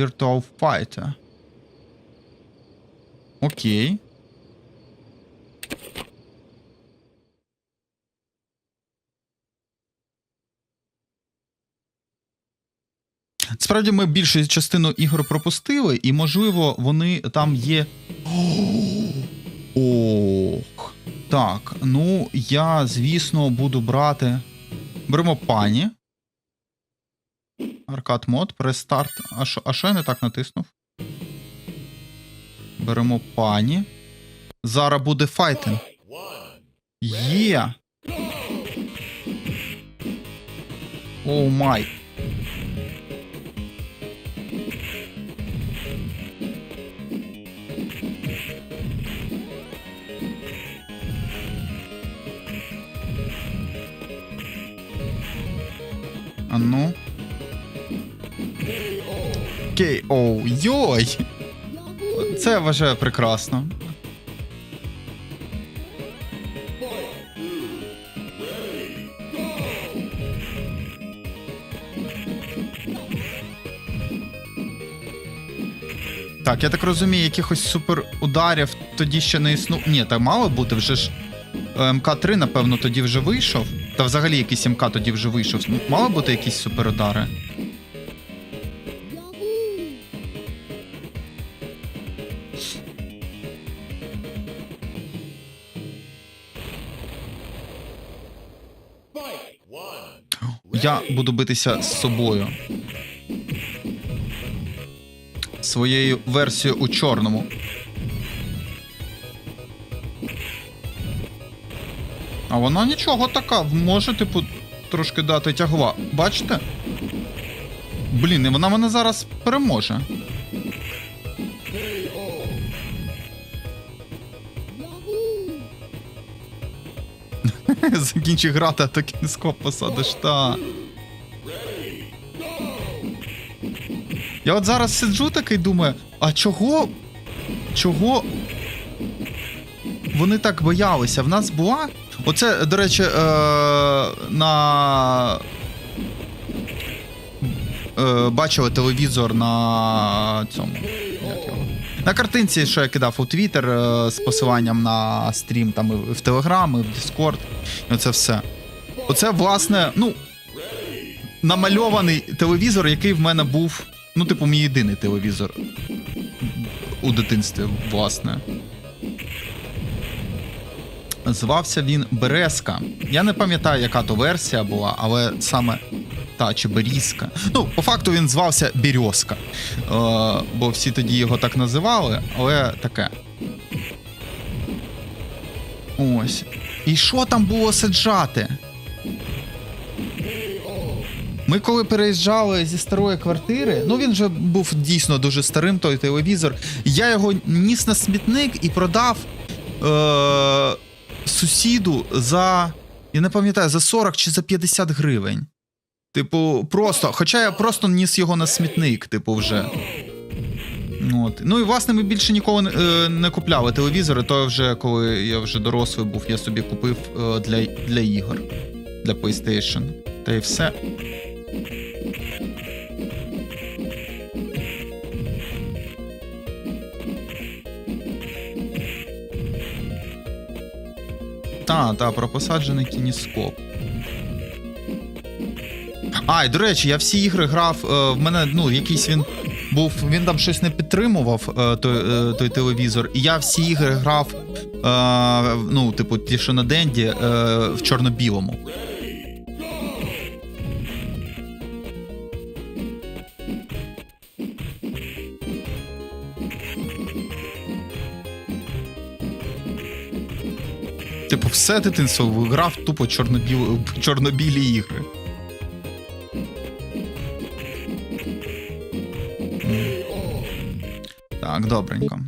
Virtual Fighter. Окей. Справді ми більшу частину ігор пропустили, і, можливо, вони там є. Ох. Так, ну я, звісно, буду брати. Беремо пані. Аркад мод, престарт. А що, а я не так натиснув? Беремо пані. Зараз буде файтинг. Є. Оу май. А ну. Кей, оу, йой! Це я вважаю прекрасно. Так, я так розумію, якихось супер ударів тоді ще не існує. Ні, так мало бути, вже ж е, МК-3, напевно, тоді вже вийшов. Та взагалі якийсь МК тоді вже вийшов. Ну, Мало бути якісь суперудари. Я буду битися з собою. Своєю версією у чорному. А вона нічого така, може, типу, трошки дати тягова. Бачите? Блін, і вона мене зараз переможе. Закінчи грати, а то кінскоп посадиш, та. Я от зараз сиджу такий думаю, а чого. Чого вони так боялися? В нас була. Оце, до речі, е, на. Е, бачили телевізор на цьому. На картинці, що я кидав у Твіттер е, з посиланням на стрім, там і в Телеграм, і в Дискорд. І оце все. Оце, власне, ну. Намальований телевізор, який в мене був. Ну, типу, мій єдиний телевізор у дитинстві, власне. Звався він Березка. Я не пам'ятаю, яка то версія була, але саме та чи Берізка. Ну, по факту він звався Бірьозка. Е, бо всі тоді його так називали, але таке. Ось. І що там було саджати? Ми коли переїжджали зі старої квартири, ну він вже був дійсно дуже старим, той телевізор. Я його ніс на смітник і продав е- сусіду за. Я не пам'ятаю, за 40 чи за 50 гривень. Типу, просто. Хоча я просто ніс його на смітник, типу, вже. От. Ну і власне ми більше ніколи не, не купляли телевізори, то вже коли я вже дорослий був, я собі купив е, для, для ігор, для PlayStation. Та й все. Та, та, про посаджений кініскоп. А, і до речі, я всі ігри грав. Е, в мене ну, якийсь він був. Він там щось не підтримував, е, той, е, той телевізор. І я всі ігри грав. Е, ну, типу, ті, що на Денді, е, в чорно-білому. Типу, все дитинство грав тупо чорно-білі, чорно-білі ігри. Так, добренько.